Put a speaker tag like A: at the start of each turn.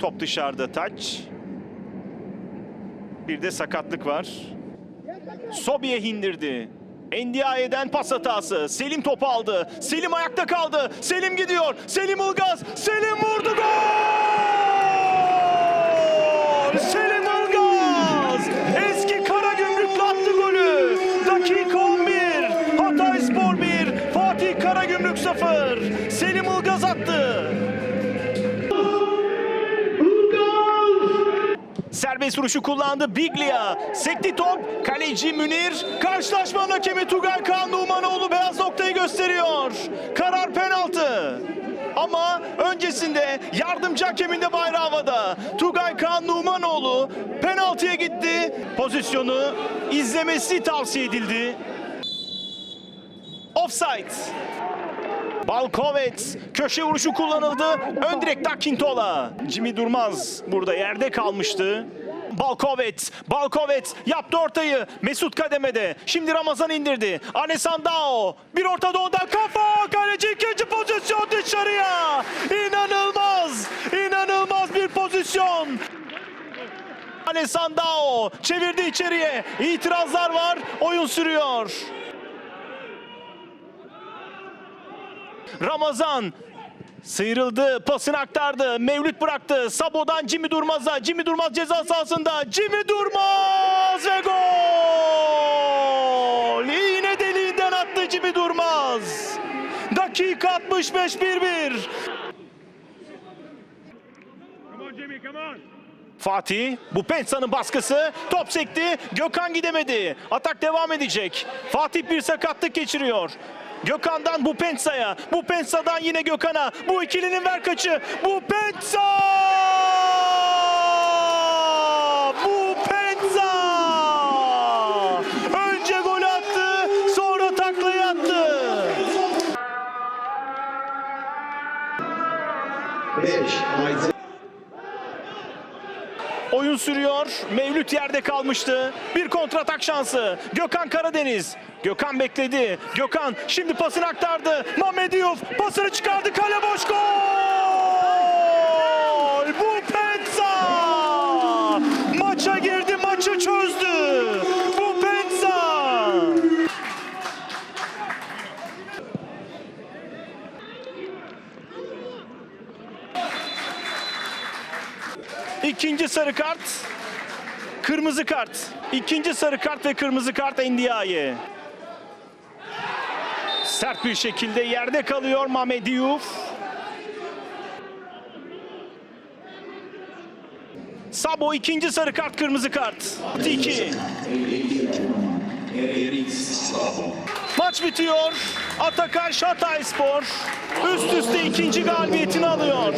A: Top dışarıda taç. Bir de sakatlık var. Sobi'ye indirdi. Ndiaye'den pas hatası. Selim topu aldı. Selim ayakta kaldı. Selim gidiyor. Selim Ilgaz. Selim vurdu gol! Selim Ilgaz! Eski Karagümrüklü attı golü. Dakika 11. Hatay Spor 1. Fatih Karagümrük 0. Selim Ilgaz attı. Serbest vuruşu kullandı Biglia. Sekti top. Kaleci Münir. Karşılaşmanın hakemi Tugay Kaan Numanoğlu beyaz noktayı gösteriyor. Karar penaltı. Ama öncesinde yardımcı hakemin de bayrağı havada. Tugay Kaan Numanoğlu penaltıya gitti. Pozisyonu izlemesi tavsiye edildi. Offside. Balkovet köşe vuruşu kullanıldı. Ön direkt Dakintola. Jimmy Durmaz burada yerde kalmıştı. Balkovet, Balkovet yaptı ortayı. Mesut kademede. Şimdi Ramazan indirdi. Alessandro bir orta doğudan kafa. Kaleci ikinci pozisyon dışarıya. İnanılmaz, inanılmaz bir pozisyon. Alessandro çevirdi içeriye. İtirazlar var. Oyun sürüyor. Ramazan sıyrıldı, pasını aktardı, Mevlüt bıraktı. Sabo'dan Jimmy Durmaz'a, Jimmy Durmaz ceza sahasında, Jimmy Durmaz ve gol! İğne deliğinden attı Jimmy Durmaz. Dakika 65 1-1. Fatih, bu Pensa'nın baskısı, top sekti, Gökhan gidemedi. Atak devam edecek. Fatih bir sakatlık geçiriyor. Gökhan'dan bu Pensa'ya, bu Pensa'dan yine Gökhan'a. Bu ikilinin ver kaçı, bu Pensa! Bu Pensa! Önce gol attı, sonra taklayı attı.
B: 5.
A: Oyun sürüyor. Mevlüt yerde kalmıştı. Bir kontratak şansı. Gökhan Karadeniz. Gökhan bekledi. Gökhan şimdi pasını aktardı. Mehmet Diouf pasını çıkardı. Kale boş gol! Bu Penza! Maça girdi, maçı çözdü. Bu Penza! İkinci sarı kart. Kırmızı kart. İkinci sarı kart ve kırmızı kart Ndiaye. Sert bir şekilde yerde kalıyor Mehmet Diouf. Sabo ikinci sarı kart kırmızı kart. 2. Maç bitiyor. Atakan Hatay Spor üst üste ikinci galibiyetini alıyor.